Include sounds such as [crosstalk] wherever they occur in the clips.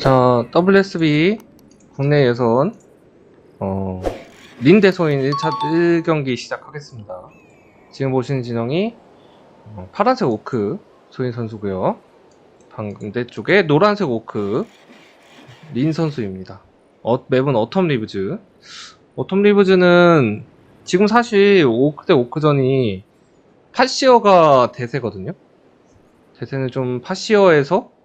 자, WSB 국내 예선 어, 린대 소인 1차 1경기 시작하겠습니다. 지금 보시는 진영이 어, 파란색 오크 소인 선수고요. 반대쪽에 노란색 오크 린 선수입니다. 어, 맵은 어텀 리브즈. 어텀 리브즈는 지금 사실 오크 대 오크전이 파시어가 대세거든요. 대세는 좀 파시어에서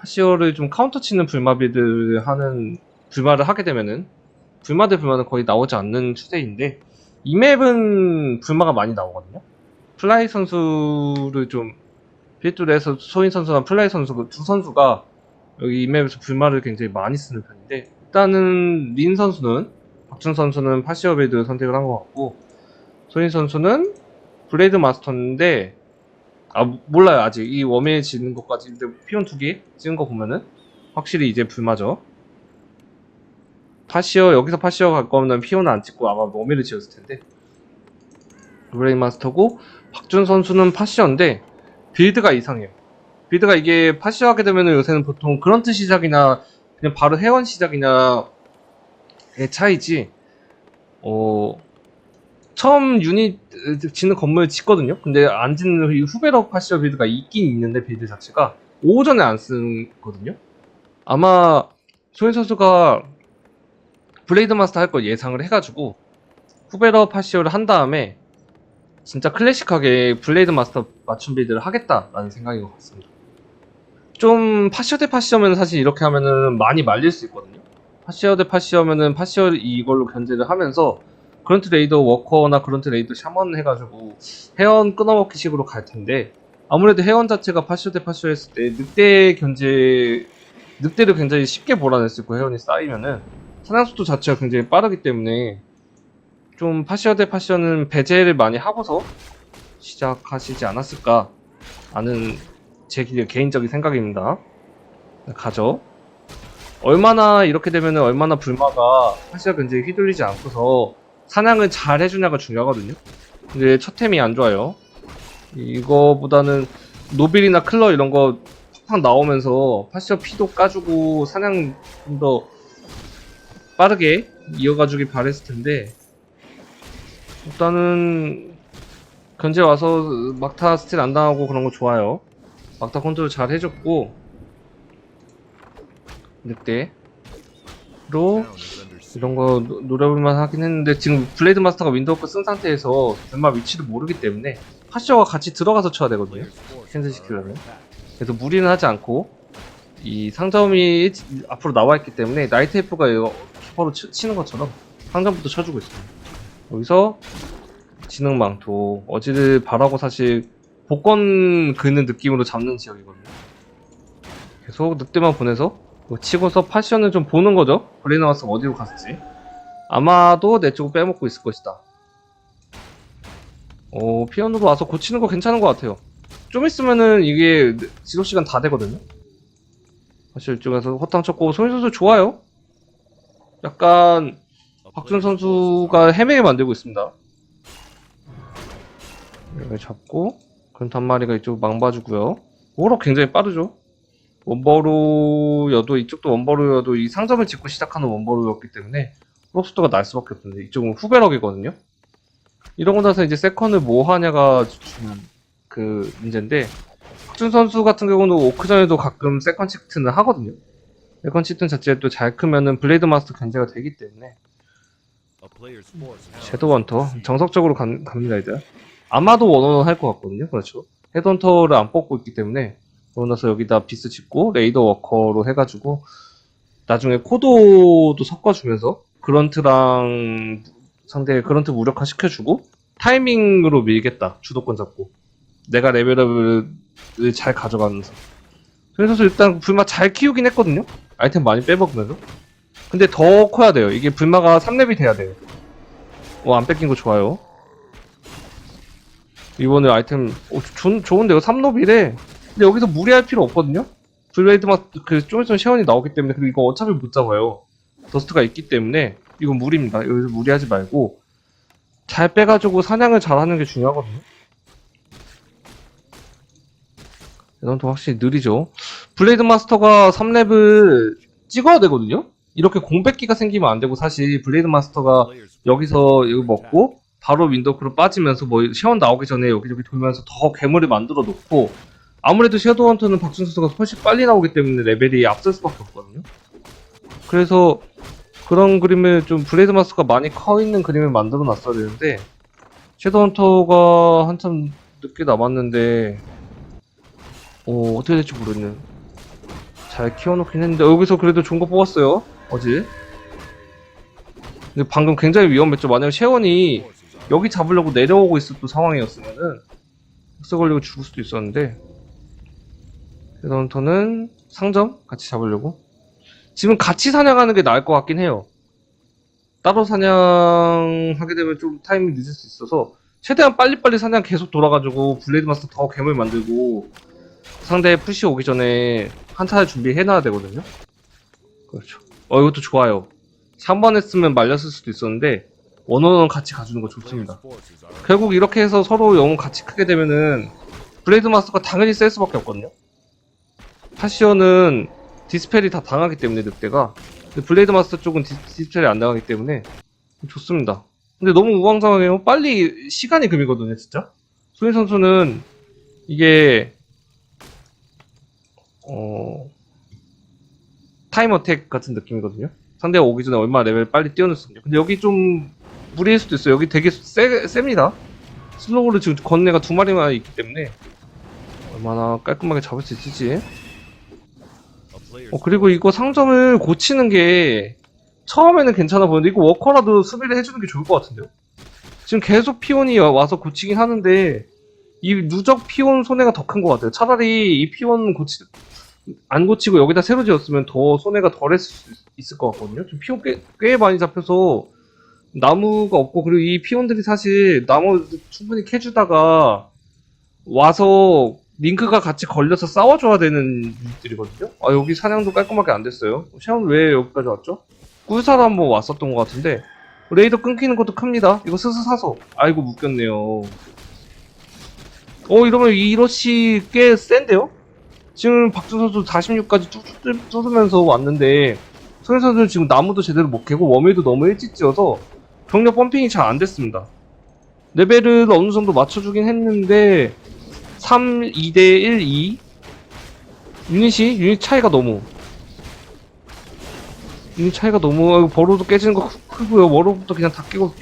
파시어를 좀 카운터 치는 불마비들 하는 불마를 하게 되면은 불마 대 불마는 거의 나오지 않는 추세인데 이 맵은 불마가 많이 나오거든요. 플라이 선수를 좀 필두로 해서 소인 선수나 플라이 선수 그두 선수가 여기 이 맵에서 불마를 굉장히 많이 쓰는 편인데 일단은 린 선수는 박준 선수는 파시어 빌드 선택을 한 것 같고 소인 선수는 블레이드 마스터인데 아 몰라요. 아직 이 웜에 지는 것까지. 근데 피온 두 개 찍은 거 보면은 확실히 이제 불마죠 파시어 여기서 파시어 갈 거면 피온은 안 찍고 아마 웜에를 지었을 텐데. 블레이 마스터고 박준 선수는 파시어인데 빌드가 이상해요. 빌드가 이게 파시어 하게 되면은 요새는 보통 그런트 시작이나 그냥 바로 회원 시작이냐의 차이지. 어 처음 유닛 짓는 건물 짓거든요. 근데 안 짓는 이 후배럭 파시어 빌드가 있긴 있는데 빌드 자체가 오전에 안 쓰거든요. 아마 소인 선수가 블레이드 마스터 할 걸 예상을 해가지고 후배럭 파시어를 한 다음에 진짜 클래식하게 블레이드 마스터 맞춤 빌드를 하겠다라는 생각인 것 같습니다. 좀 파시어 대 파시어면 사실 이렇게 하면은 많이 말릴 수 있거든요. 파시어 대 파시어면은 파시어 이걸로 견제를 하면서 그런트 레이더 워커나 그런트 레이더 샤먼 해가지고 회원 끊어먹기 식으로 갈 텐데 아무래도 회원 자체가 파시오 대 파시오 했을 때 늑대 견제 늑대를 굉장히 쉽게 몰아냈을 거예요. 회원이 쌓이면은. 사냥 속도 자체가 굉장히 빠르기 때문에 좀 파시오 대 파시오는 배제를 많이 하고서 시작하시지 않았을까 하는 제 개인적인 생각입니다. 가죠. 얼마나 이렇게 되면은 얼마나 불마가 파시오 견제에 휘둘리지 않고서 사냥을 잘 해주냐가 중요하거든요. 근데 첫 템이 안 좋아요. 이거보다는 노빌이나 클러 이런 거 팍팍 나오면서 파시어 피도 까주고 사냥 좀 더 빠르게 이어가주길 바랬을 텐데 일단은 견제 와서 막타 스틸 안 당하고 그런 거 좋아요. 막타 컨트롤 잘 해줬고 늑대로 이런 거 노- 노려볼만 하긴 했는데 지금 블레이드 마스터가 윈도우크 쓴 상태에서 얼마 위치도 모르기 때문에 파시어가 같이 들어가서 쳐야 되거든요. 캔슬 시키려면. 그래서 무리는 하지 않고 이 상점이 일- 앞으로 나와 있기 때문에 나이트 F가 이거 키퍼로 치, 치는 것처럼 상점부터 쳐주고 있습니다 여기서 지능망토 어지를 바라고 사실 복권 그는 느낌으로 잡는 지역이거든요. 계속 늑대만 보내서 뭐 치고서 파시언을 좀 보는 거죠. 블레이 나와서 어디로 갔을지. 아마도 내 쪽을 빼먹고 있을 것이다. 어, 피언으로 와서 고치는 거 괜찮은 것 같아요. 좀 있으면은 이게 지도 시간 다 되거든요. 사실 이쪽에서 허탕 쳤고 소민 선수 좋아요. 약간 박준 선수가 헤매게 만들고 있습니다. 여기 잡고 그럼 단마리가 이쪽 망봐주고요. 오로 굉장히 빠르죠. 원버루여도 이쪽도 원버루여도 이 상점을 짓고 시작하는 원버루였기 때문에 프로스트가 날 수밖에 없는데 이쪽은 후배럭이거든요. 이러고 나서 이제 세컨을 뭐 하냐가 좀그 문제인데 박준 선수 같은 경우는 오크전에도 가끔 세컨 치트는 하거든요. 세컨 치트 자체가 또잘 크면은 블레이드 마스터 견제가 되기 때문에 헌터 정석적으로 감, 갑니다 이제 아마도 원원원 할것 같거든요. 그렇죠. 헤드헌터를 안 뽑고 있기 때문에 그러고 나서 여기다 비스 짓고 레이더 워커로 해가지고 나중에 코도도 섞어주면서 그런트랑 상대 그런트 무력화 시켜주고 타이밍으로 밀겠다 주도권 잡고. 내가 레벨업을 잘 가져가면서. 그래서 일단 불마 잘 키우긴 했거든요. 아이템 많이 빼먹으면서. 근데 더 커야 돼요. 이게 불마가 3렙이 돼야 돼요. 어 안 뺏긴 거 좋아요. 이번에 아이템 어, 좋, 좋은데요? 3롭이래 근데 여기서 무리할 필요 없거든요. 블레이드 막그 좀 있으면 쉐원이 나오기 때문에 그리고 이거 어차피 못 잡아요. 더스트가 있기 때문에 이건 무리입니다. 여기서 무리하지 말고 잘 빼가지고 사냥을 잘하는 게 중요하거든요. 이건 또 확실히 느리죠. 블레이드 마스터가 3렙을 찍어야 되거든요? 이렇게 공백기가 생기면 안 되고 사실 블레이드 마스터가 여기서 이거 먹고 바로 윈도크로 빠지면서 뭐 시원 나오기 전에 여기저기 돌면서 더 괴물을 만들어 놓고 아무래도 섀도우 헌터는 박준 선수가 훨씬 빨리 나오기 때문에 레벨이 앞설 수밖에 없거든요. 그래서 그런 그림을 좀 블레이드 마스터가 많이 커 있는 그림을 만들어 놨어야 되는데 섀도우 헌터가 한참 늦게 남았는데 어, 어떻게 될지 모르겠네. 잘 키워놓긴 했는데 여기서 그래도 좋은 거 뽑았어요. 어제. 근데 방금 굉장히 위험했죠. 만약에 셰원이 여기 잡으려고 내려오고 있었던 상황이었으면은 흑서 걸리고 죽을 수도 있었는데 헤드헌터는 상점 같이 잡으려고 지금 같이 사냥하는 게 나을 것 같긴 해요. 따로 사냥하게 되면 좀 타이밍이 늦을 수 있어서 최대한 빨리빨리 사냥 계속 돌아가지고 블레이드 마스터 더 괴물 만들고 상대 푸시 오기 전에 한타를 준비해놔야 되거든요. 그렇죠. 어 이것도 좋아요. 3번 했으면 말렸을 수도 있었는데 원원원 같이 가주는 거 좋습니다. 결국 이렇게 해서 서로 영웅 같이 크게 되면은 블레이드 마스터가 당연히 셀 수밖에 없거든요. 파시언은 디스펠이 다 당하기 때문에 늑대가 블레이드 마스터 쪽은 디, 디스펠이 안 당하기 때문에 좋습니다. 근데 너무 우왕좌왕해요. 빨리 시간이 금이거든요, 진짜. 소인 선수는 이게 어 타임 어택 같은 느낌이거든요. 상대가 오기 전에 얼마 레벨 빨리 있냐. 근데 여기 좀 무리일 수도 있어요. 여기 되게 세, 셉니다. 슬로우를 지금 건네가 두 마리만 있기 때문에 얼마나 깔끔하게 잡을 수 있을지. 어, 그리고 이거 상점을 고치는 게 처음에는 괜찮아 보이는데 이거 워커라도 수비를 해주는 게 좋을 것 같은데요. 지금 계속 피온이 와서 고치긴 하는데 이 누적 피온 손해가 더 큰 것 같아요. 차라리 이 피온 고치 안 고치고 여기다 새로 지었으면 더 손해가 덜했을 수 있을 것 같거든요. 지금 피온 꽤, 꽤 많이 잡혀서 나무가 없고 그리고 이 피온들이 사실 나무 충분히 캐주다가 와서 링크가 같이 걸려서 싸워줘야 되는 유닛들이거든요. 아 여기 사냥도 깔끔하게 안 됐어요. 샤운 왜 여기까지 왔죠? 꿀사람 한번 왔었던 것 같은데 레이더 끊기는 것도 큽니다. 이거 스스 사서 아이고 묶였네요. 어 이러면 이러시 꽤 센데요? 지금 박준 선수 46까지 쭉 뚫으면서 왔는데 소연 선수는 지금 나무도 제대로 못 캐고 워밀도 너무 일찍 지어서 병력 펌핑이 잘 안 됐습니다. 레벨을 어느 정도 맞춰주긴 했는데 3, 2대 1, 2 유닛이 유닛 차이가 너무. 유닛 차이가 너무 버로도 깨지는 거 크- 크고요. 워로부터 그냥 다 깨고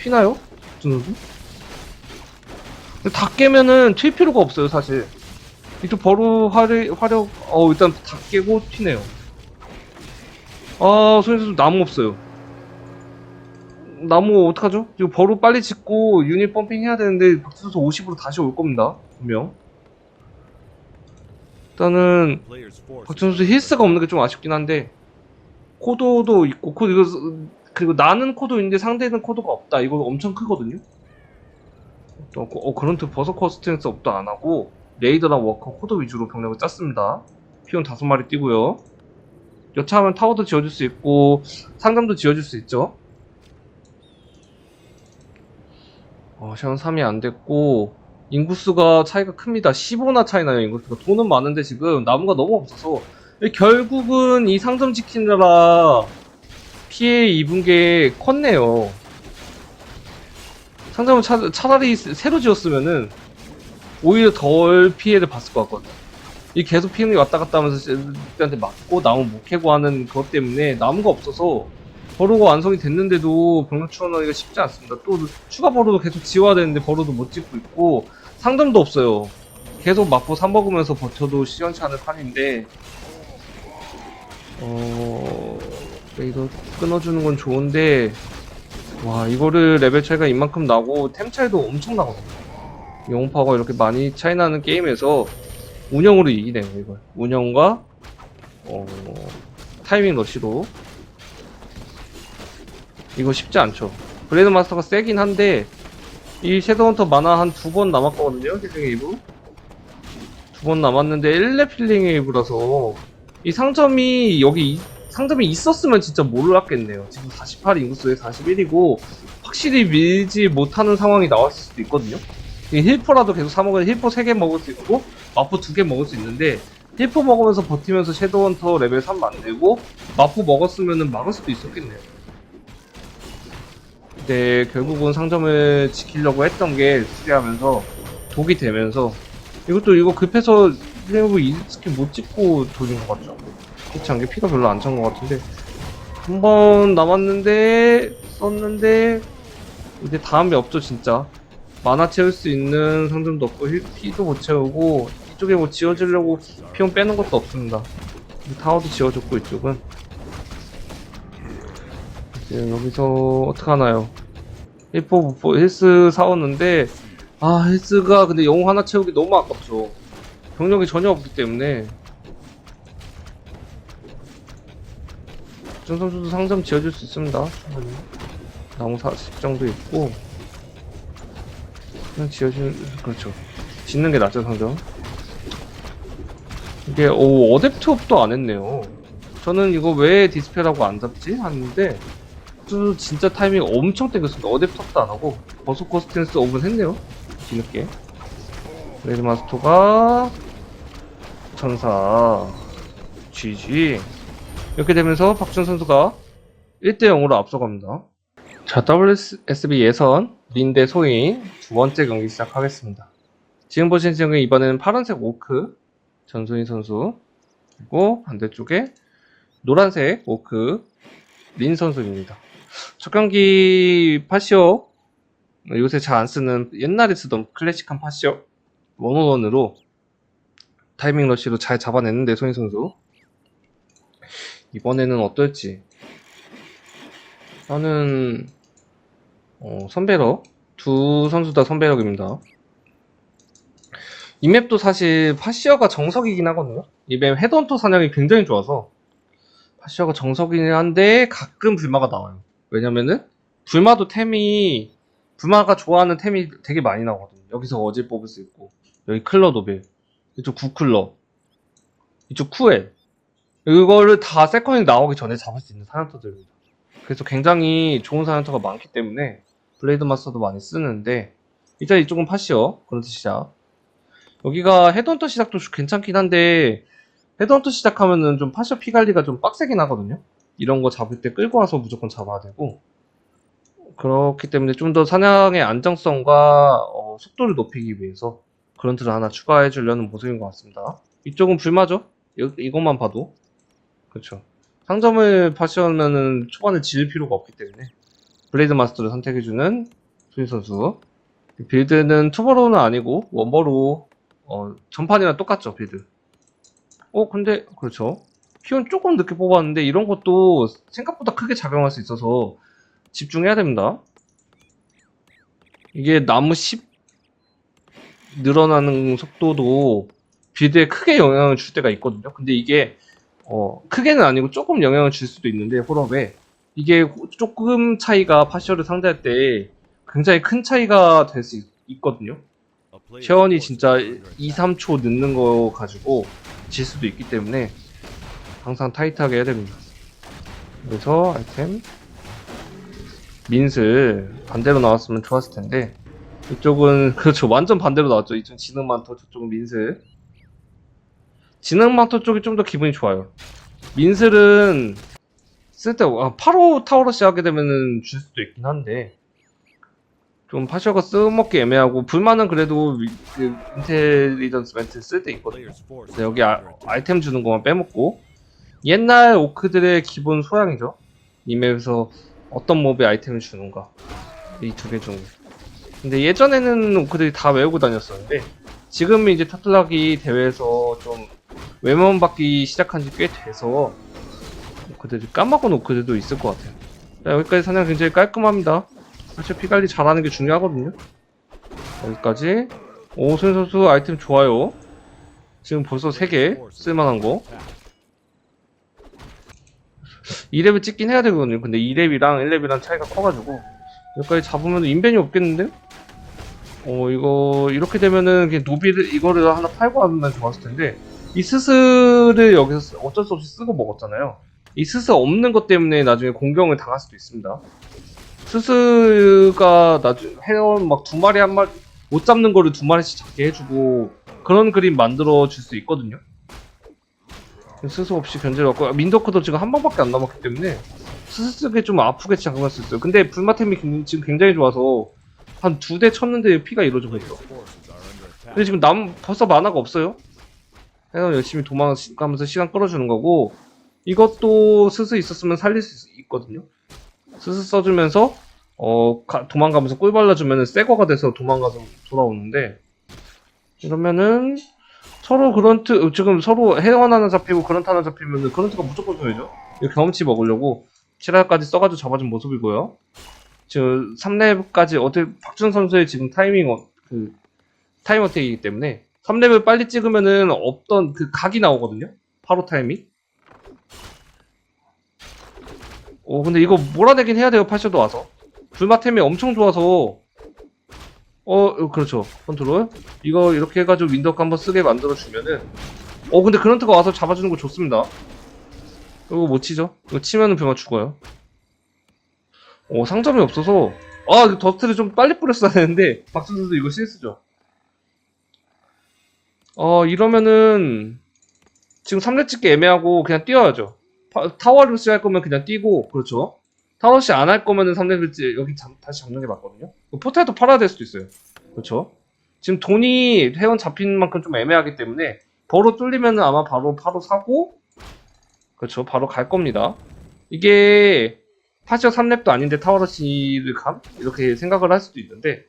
선수? 근데 다 깨면은 튈 필요가 없어요 사실. 이쪽 버루 화력, 화력 어 일단 다 깨고 튀네요. 아 선수 나무 없어요. 나무 어떡하죠? 이거 버루 빨리 짓고 유닛 펌핑 해야 되는데 박수 선수 50으로 다시 올 겁니다 분명 일단은 박준 선수 힐스가 없는 게 좀 아쉽긴 한데 코도도 있고 이거 그리고 나는 코도 있는데 상대는 코도가 없다. 이거 엄청 크거든요? 또 어, 그런트 버서커 스트렝스 업도 안 하고 레이더랑 워커 코도 위주로 병력을 짰습니다. 피온 다섯 마리 뛰고요. 여차하면 타워도 지어줄 수 있고 상점도 지어줄 수 있죠? 어, 샤운 3이 안 됐고 인구수가 차이가 큽니다 15나 차이 나요 인구수가 돈은 많은데 지금 나무가 너무 없어서 결국은 이 상점 지키느라 피해 입은 게 컸네요 상점은 차, 차라리 새로 지었으면은 오히려 덜 피해를 봤을 것 같거든요. 이 계속 피해이 왔다 갔다 하면서 한테 맞고 나무 못 캐고 하는 그것 때문에 나무가 없어서 버로가 완성이 됐는데도 병력 추원하기가 쉽지 않습니다. 또 추가 버로도 계속 지워야 되는데 버로도 못 짓고 있고 상점도 없어요. 계속 맞고 삼먹으면서 버텨도 시원치 않을 판인데 어... 레이더 끊어주는 건 좋은데 와 이거를 레벨 차이가 이만큼 나고 템 차이도 엄청 나거든요. 영웅파가 이렇게 많이 차이 나는 게임에서 운영으로 이기네요 이걸. 운영과 어, 타이밍 러시로 이거 쉽지 않죠. 브레이드 마스터가 세긴 한데 이 섀도우헌터 만화 한 두 번 남았거든요 힐링 웨이브 두 번 남았는데 1렙 힐링 웨이브라서 이 상점이 여기 이- 상점이 있었으면 진짜 몰랐겠네요. 지금 48 인구수에 41이고 확실히 밀지 못하는 상황이 나왔을 수도 있거든요. 이 힐포라도 계속 사먹으면 힐포 3개 먹을 수 있고 마포 2개 먹을 수 있는데 힐포 먹으면서 버티면서 섀도우헌터 레벨 3 만들고 마포 먹었으면 막을 수도 있었겠네요. 근데 결국은 상점을 지키려고 했던 게 수리하면서 독이 되면서 이것도 이거 급해서 그리고 이 스킬 못 찍고 돌린 것 같죠? 그렇지 않게 피가 별로 안 찬 것 같은데 한 번 남았는데 썼는데 이제 다음이 없죠 진짜. 만화 채울 수 있는 상점도 없고 힐- 피도 못 채우고 이쪽에 뭐 지어주려고 피온 빼는 것도 없습니다. 타워도 지어줬고 이쪽은 이제 여기서 어떡하나요? 1포 무포 헬스 사왔는데 아 헬스가 근데 영웅 하나 채우기 너무 아깝죠. 병력이 전혀 없기 때문에. 준 선수도 상점 지어줄 수 있습니다. 나무 40 정도 있고. 그냥 지어주는 그렇죠. 짓는 게 낫죠 상점. 이게 오 어댑트업도 안 했네요. 저는 이거 왜 디스펠하고 안 잡지? 하는데 또 진짜 타이밍 엄청 땡겼습니다. 어댑트업도 안 하고 버스코 스탠스 오븐 했네요. 뒤늦게. 레드 마스터가 천사 GG 이렇게 되면서 박준 선수가 1대 0으로 앞서갑니다. 자, WSB 예선 린대 소인 두 번째 경기 시작하겠습니다. 지금 보신 지역은 이번에는 파란색 오크 전소인 선수 그리고 반대쪽에 노란색 오크 린 선수입니다. 첫 경기 파시오 요새 잘 안 쓰는 옛날에 쓰던 클래식한 파시오 원원원으로 타이밍 러시로 잘 잡아냈는데 소인 선수 이번에는 어떨지 나는 어, 선배럭 두 선수 다 선배럭입니다. 이 맵도 사실 파시어가 정석이긴 하거든요. 이 맵 헤드헌터 사냥이 굉장히 좋아서 파시어가 정석이긴 한데 가끔 불마가 나와요. 왜냐면은 불마도 템이 불마가 좋아하는 템이 되게 많이 나오거든요. 여기서 어질 뽑을 수 있고. 여기 클러 도벨 이쪽 구클러. 이쪽 쿠엘. 이거를 다 세컨이 나오기 전에 잡을 수 있는 사냥터들입니다. 그래서 굉장히 좋은 사냥터가 많기 때문에 블레이드 마스터도 많이 쓰는데 일단 이쪽은 파시어 그런트 시작 여기가 헤드헌터 시작도 괜찮긴 한데 헤드헌터 시작하면은 좀 파시어 피 관리가 좀 빡세긴 하거든요 이런 거 잡을 때 끌고 와서 무조건 잡아야 되고 그렇기 때문에 좀 더 사냥의 안정성과 어, 속도를 높이기 위해서 그런트를 하나 추가해 주려는 모습인 것 같습니다 이쪽은 불마죠 이, 이것만 봐도 그렇죠 상점을 파시하면은 초반에 지을 필요가 없기 때문에 블레이드 마스터를 선택해주는 소희 선수. 빌드는 투버로는 아니고 원버로 어, 전판이랑 똑같죠 빌드. 어 근데 그렇죠. 피온 조금 늦게 뽑았는데 이런 것도 생각보다 크게 작용할 수 있어서 집중해야 됩니다. 이게 나무 10 늘어나는 속도도 빌드에 크게 영향을 줄 때가 있거든요. 근데 이게 어, 크게는 아니고 조금 영향을 줄 수도 있는데 홀업에 이게 조금 차이가 파시어를 상대할 때 굉장히 큰 차이가 될 수 있거든요. 쉐원이 진짜 2, 3초 늦는 거 가지고 질 수도 있기 때문에 항상 타이트하게 해야 됩니다. 그래서 아이템 민슬 반대로 나왔으면 좋았을 텐데 이쪽은 [laughs] 그렇죠 완전 반대로 나왔죠. 이쪽 많토 저쪽은 민슬 많토 쪽이 좀 더 기분이 좋아요. 민슬은 쓸데 아, 8호 타워러시 하게 되면은 줄 수도 있긴 한데 좀 파셔가 써먹기 애매하고 불만은 그래도 위- 그 인텔리전스 멘트 쓸 때 있거든요. 여기 아, 아이템 주는 것만 빼먹고 옛날 오크들의 기본 소양이죠. 이 맵에서 어떤 몹에 아이템을 주는가 이 두개 중. 근데 예전에는 오크들이 다 외우고 다녔었는데 지금 이제 타틀락이 대회에서 좀 외면 받기 시작한 지 꽤 돼서 오크들이 까먹은 오크들도 있을 것 같아요. 자, 여기까지 사냥 굉장히 깔끔합니다. 사실 피 관리 잘하는 게 중요하거든요. 여기까지. 오, 손 선수 아이템 좋아요. 지금 벌써 3개 쓸만한 거. 2렙을 찍긴 해야 되거든요. 근데 2렙이랑 1렙이랑 차이가 커가지고 여기까지 잡으면 인벤이 없겠는데? 어, 이거 이렇게 되면은 그냥 노비를 이거를 하나 팔고 하면 좋았을 텐데 이 스스를 여기서 어쩔 수 없이 쓰고 먹었잖아요. 이 스스 없는 것 때문에 나중에 공경을 당할 수도 있습니다. 스스가 나중에 해온 막두 마리 한 마리 못 잡는 거를 두 마리씩 잡게 해주고 그런 그림 만들어 줄 수 있거든요. 스스 없이 견제를 받고 민더크도 지금 한 방밖에 안 남았기 때문에 스스 쓰기 좀 아프게 잠깐만 썼어요. 근데 불마템이 굉- 지금 굉장히 좋아서 한 두 대 쳤는데 피가 이루어지고 있어. 근데 지금 남 벌써 만화가 없어요. 해서 열심히 도망가면서 시간 끌어주는 거고 이것도 스스 있었으면 살릴 수 있- 있거든요. 스스 써주면서 어 가- 도망가면서 꿀 발라주면은 새거가 돼서 도망가서 돌아오는데 이러면은 서로 그런트 지금 서로 해원 하나 잡히고 그런트 하나 잡히면은 그런트가 무조건 줘야죠. 이 경험치 먹으려고 7화까지 써가지고 잡아준 모습이고요. 지금 3렙까지 어떻게 박준 선수의 지금 타이밍 어, 그 타임 어택이기 때문에 3렙을 빨리 찍으면은 없던 그 각이 나오거든요. 바로 타이밍. 오 근데 이거 몰아내긴 해야 돼요 파셔도 와서 불마템이 엄청 좋아서 어 그렇죠. 컨트롤. 이거 이렇게 해가지고 윈도우 한번 쓰게 만들어 주면은 어 근데 그런트가 와서 잡아주는 거 좋습니다. 이거 못 치죠? 이거 치면은 병아 죽어요. 어 상점이 없어서. 아 이거 더스트를 좀 빨리 뿌렸어야 되는데 박준수도 이거 실수죠. 어 이러면은 지금 3렙 찍기 애매하고 그냥 뛰어야죠. 파- 타워루시 할 거면 그냥 뛰고 그렇죠 타워루시 안 할 거면은 3렙을 찍 여기 잡- 다시 잡는 게 맞거든요? 포탈도 팔아야 될 수도 있어요. 그렇죠 지금 돈이 회원 잡힌 만큼 좀 애매하기 때문에 버로 뚫리면은 아마 바로 바로 사고 그렇죠 바로 갈 겁니다. 이게 파시어 3렙도 아닌데 타워러시를 감? 이렇게 생각을 할 수도 있는데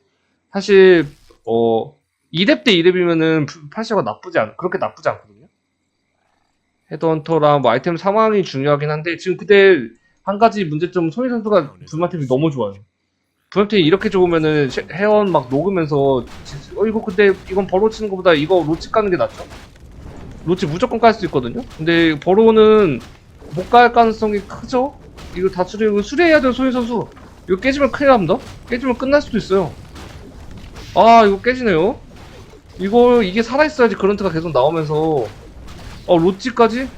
사실 어 2렙 대 2렙이면은 파시어가 나쁘지 않 그렇게 나쁘지 않거든요. 헤드헌터랑 뭐 아이템 상황이 중요하긴 한데 지금 그때 한 가지 문제점 소희 선수가 불마템이 너무 좋아요. 불마템이 이렇게 좋으면은 쉐- 회원 막 녹으면서 지- 어 이거 근데 이건 버로 치는 것보다 이거 로치 까는 게 낫죠? 로치 무조건 깔 수 있거든요? 근데 버로는 못 깔 가능성이 크죠? 이거 다 수리 이거 수리해야 돼요 소희 선수. 이거 깨지면 큰일 납니다. 깨지면 끝날 수도 있어요. 아 이거 깨지네요. 이거 이게 살아있어야지 그런트가 계속 나오면서. 어 로치까지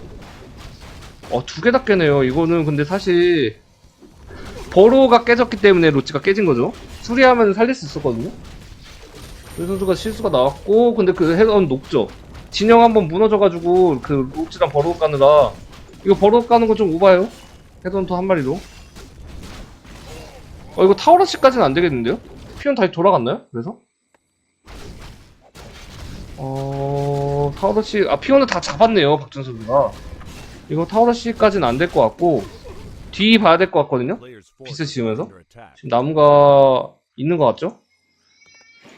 어 두 개 다 깨네요. 이거는 근데 사실 버로가 깨졌기 때문에 로치가 깨진 거죠. 수리하면 살릴 수 있었거든요. 이 선수가 실수가 나왔고 근데 그 헤드는 높죠. 진영 한번 무너져가지고 그 로치랑 버로 까느라. 이거 버로 까는 거 좀 오바요? 헤드헌터 한 마리로. 어 이거 타워러시까지는 안 되겠는데요? 피온 다시 돌아갔나요? 그래서? 어 타워러시 아 피온을 다 잡았네요 박준 선수가 이거 타워러시까지는 안 될 것 같고 뒤 봐야 될 것 같거든요? 피스 지으면서 지금 나무가 있는 것 같죠?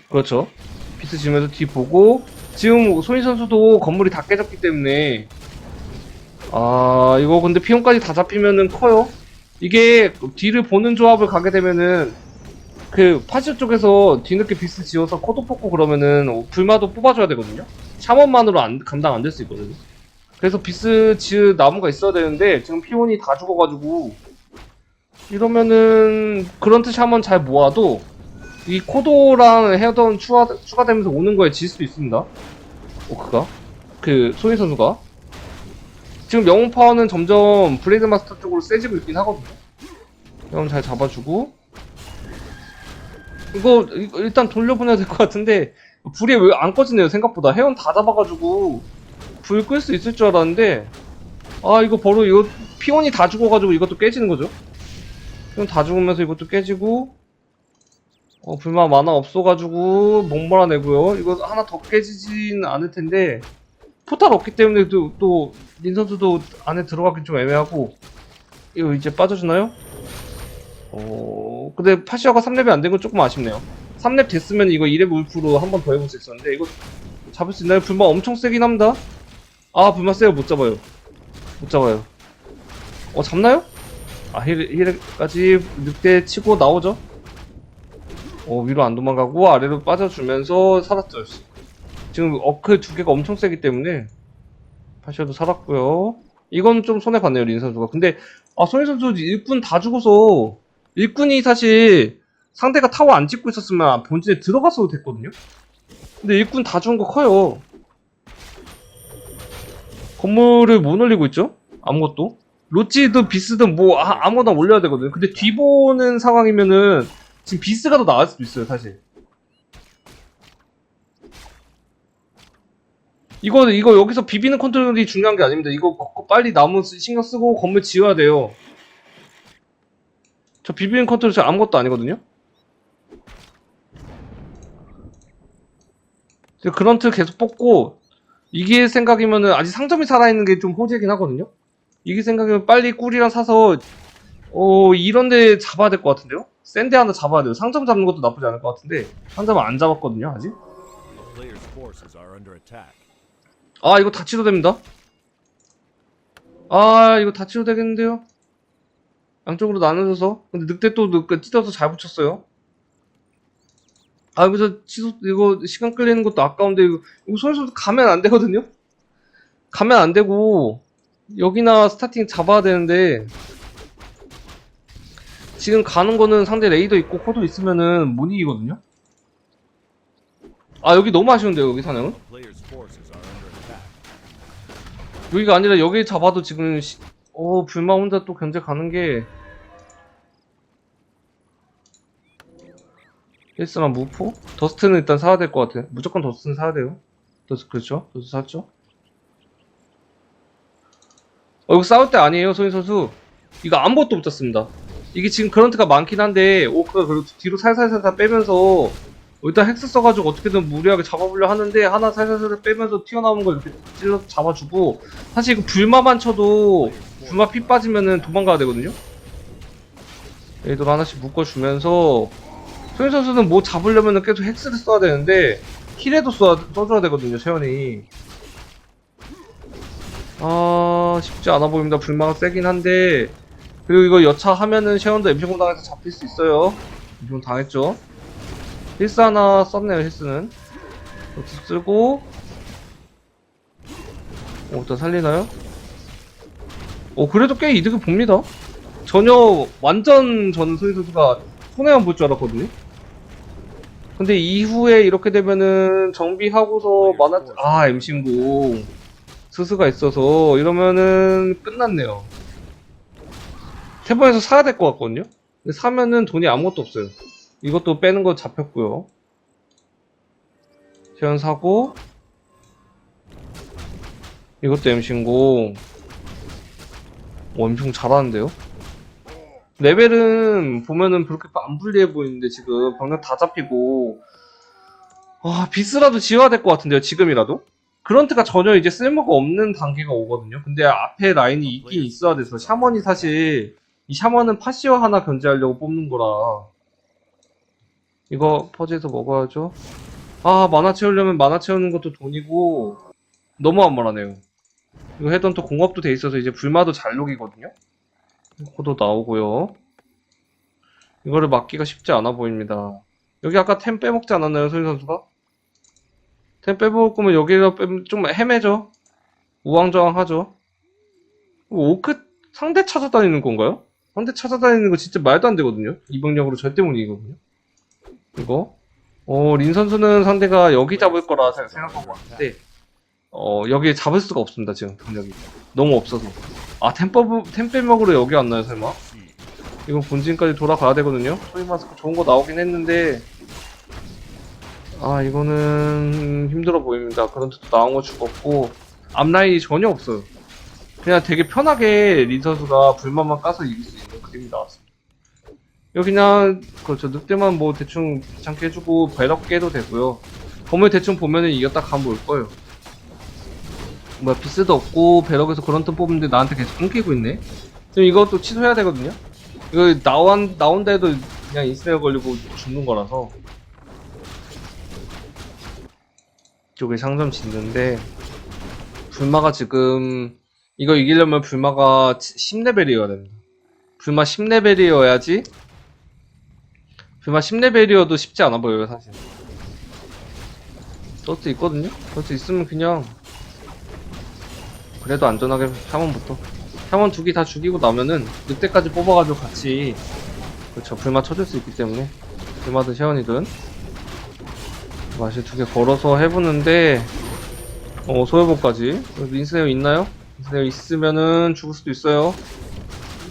그렇죠. 비트 지으면서 뒤 보고 지금 소인 선수도 건물이 다 깨졌기 때문에 아 이거 근데 피용까지 다 잡히면은 커요. 이게 뒤를 보는 조합을 가게 되면은 그 파시오 쪽에서 뒤늦게 비스 지어서 코도 뽑고 그러면은 불마도 뽑아줘야 되거든요. 샤먼만으로 안, 감당 안 될 수 있거든요. 그래서 비스 지을 나무가 있어야 되는데 지금 피온이 다 죽어가지고 이러면은 그런트 샤먼 잘 모아도 이 코도랑 헤어던 추가, 추가되면서 오는 거에 질 수도 있습니다. 오크가? 그 소희 선수가? 지금 영웅 파워는 점점 브레이드 마스터 쪽으로 세지고 있긴 하거든요. 이건 잘 잡아주고. 이거, 이거 일단 돌려보내야 될 것 같은데 불이 왜 안 꺼지네요 생각보다. 헤엄 다 잡아가지고 불 끌 수 있을 줄 알았는데 아 이거 바로 이거 피온이 다 죽어가지고 이것도 깨지는 거죠. 이건 다 죽으면서 이것도 깨지고 어 불만 많아 없어가지고 못 몰아내고요 이거 하나 더 깨지진 않을 텐데 포탈 없기 때문에 또, 또 린선수도 안에 들어가기 좀 애매하고 이거 이제 빠져주나요? 어 근데 파시아가 3렙이 안 된 건 조금 아쉽네요 3렙 됐으면 이거 2렙 울프로 한 번 더 해볼 수 있었는데 이거 잡을 수 있나요? 불만 엄청 세긴 합니다 아 불만 세요 못 잡아요 못 잡아요 어 잡나요? 아, 힐, 힐까지 늑대 치고 나오죠? 어, 위로 안 도망가고 아래로 빠져주면서 살았죠. 지금 어크 두 개가 엄청 세기 때문에 파시아도 살았고요. 이건 좀 손해봤네요, 린 선수가. 근데, 아, 손희 선수 일꾼 다 죽어서, 일꾼이 사실 상대가 타워 안 찍고 있었으면 본진에 들어갔어도 됐거든요? 근데 일꾼 다 죽은 거 커요. 건물을 못 올리고 있죠? 아무것도. 로치든 비스든 뭐 아, 아무거나 올려야 되거든요. 근데 뒤 보는 상황이면은 지금 비스가 더 나을 수도 있어요, 사실. 이거 이거 여기서 비비는 컨트롤이 중요한 게 아닙니다. 이거 거- 빨리 나무 쓰- 신경 쓰고 건물 지어야 돼요. 저 비비는 컨트롤 저 아무것도 아니거든요. 그런트 계속 뽑고 이게 생각이면은 아직 상점이 살아있는 게 좀 호재긴 하거든요. 이게 생각이면 빨리 꿀이랑 사서 어 이런데 잡아야 될 것 같은데요? 센데 하나 잡아야 돼요. 상점 잡는 것도 나쁘지 않을 것 같은데 상점은 안 잡았거든요 아직. 아 이거 다 치료됩니다 아 이거 다 치료되겠는데요 양쪽으로 나눠줘서 근데 늑대 또 늑대 찢어서 잘 붙였어요 아 여기서 취소 이거 시간 끌리는 것도 아까운데 이거, 이거 손에서 가면 안 되거든요? 가면 안 되고 여기나 스타팅 잡아야 되는데 지금 가는 거는 상대 레이더 있고 코도 있으면은 못 이기거든요? 아 여기 너무 아쉬운데요 여기 사냥은. 여기가 아니라 여기 잡아도 지금 시... 어 불마 혼자 또 견제 가는 게 힐스랑 무포? 더스트는 일단 사야 될 것 같아 무조건 더스트는 사야 돼요 더스트 그렇죠? 더스트 샀죠? 어 이거 싸울 때 아니에요 소인 선수 이거 아무것도 못 잡습니다 이게 지금 그런트가 많긴 한데 오크가 그리고 뒤로 살살살살 빼면서 일단 헥스 써가지고 어떻게든 무리하게 잡아보려 하는데 하나 살살살 빼면서 튀어나오는 걸 이렇게 찔러서 잡아주고 사실 이거 불마만 쳐도 불마 피 빠지면은 도망가야 되거든요 얘들 하나씩 묶어주면서 소인 선수는 뭐 잡으려면은 계속 헥스를 써야 되는데 힐에도 써, 써줘야 되거든요 세연이. 아 쉽지 않아 보입니다. 불마가 세긴 한데. 그리고 이거 여차하면은 셰원도 엠시공 당해서 잡힐 수 있어요. 엠시공 당했죠. 힐스 하나 썼네요 힐스는. 이렇게 쓰고. 어, 일단 살리나요? 어 그래도 꽤 이득을 봅니다. 전혀 완전 저는 소희 선수가 손해만 볼 줄 알았거든요 근데 이후에 이렇게 되면은 정비하고서 만화 아 엠신공 스스가 있어서 이러면은 끝났네요. 세 번에서 사야 될 것 같거든요? 근데 사면은 돈이 아무것도 없어요. 이것도 빼는 거 잡혔고요. 세연 사고. 이것도 엠신공 오 엠신공 잘하는데요 레벨은 보면은 그렇게 안 불리해 보이는데 지금 병력 다 잡히고. 아 비스라도 지어야 될 것 같은데요 지금이라도? 그런트가 전혀 이제 쓸모가 없는 단계가 오거든요. 근데 앞에 라인이 있긴 있어야 돼서. 샤먼이 사실 이 샤먼은 파시어 하나 견제하려고 뽑는 거라. 이거 퍼즈에서 먹어야죠. 아 만화 채우려면 만화 채우는 것도 돈이고. 너무 안말하네요. 이거 해던 또 공업도 돼 있어서 이제 불마도 잘 녹이거든요 코도 나오고요. 이거를 막기가 쉽지 않아 보입니다. 여기 아까 템 빼먹지 않았나요, 소희 선수가? 템 빼먹을 거면 여기가 빼면 좀 헤매죠? 우왕좌왕하죠? 오크 상대 찾아다니는 건가요? 상대 찾아다니는 거 진짜 말도 안 되거든요? 이병력으로 절대 못 이기거든요? 이거? 어, 린 선수는 상대가 여기 잡을 거라 생- 생각하고 왔는데, 어, 여기 잡을 수가 없습니다, 지금 병력이. 너무 없어서. 아, 템퍼브, 템 빼먹으로 여기 왔나요, 설마? 이건 본진까지 돌아가야 되거든요? 소위 마스크 좋은 거 나오긴 했는데, 아, 이거는 힘들어 보입니다. 그런데도 나온 거 죽었고, 앞라인이 전혀 없어요. 그냥 되게 편하게 린 선수가 불만만 까서 이길 수 있는 그림이 나왔습니다. 여기 그냥, 그렇죠. 늑대만 뭐 대충 귀찮게 해주고, 배럭 깨도 되고요. 건물 대충 보면은 이겼다 가면 올 거예요. 뭐야 비스도 없고 배럭에서 그런 턴 뽑는데 나한테 계속 끊기고 있네? 지금 이것도 취소해야 되거든요? 이거 나온, 나온다 해도 그냥 인스네어 걸리고 죽는 거라서. 이쪽에 상점 짓는데 불마가 지금 이거 이기려면 불마가 10레벨이어야 됩니다. 불마 10레벨이어야지 불마 10레벨이어도 쉽지 않아 보여요 사실. 저도 있거든요? 저도 있으면 그냥 그래도 안전하게 샤먼부터. 샤먼 두개다 죽이고 나면은 늑대까지 뽑아가지고 같이 그렇죠 불마 쳐줄 수 있기 때문에. 불마든 샤먼이든. 맛이 두 개 걸어서 해보는데 어 소여복까지. 민스네어 있나요? 민스네어 있으면은 죽을 수도 있어요.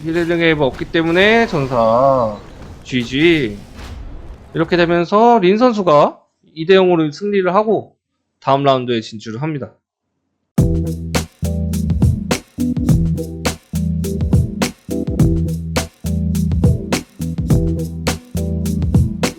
힐링 웨이브 없기 때문에 전사. GG 이렇게 되면서 린 선수가 2대0으로 승리를 하고 다음 라운드에 진출을 합니다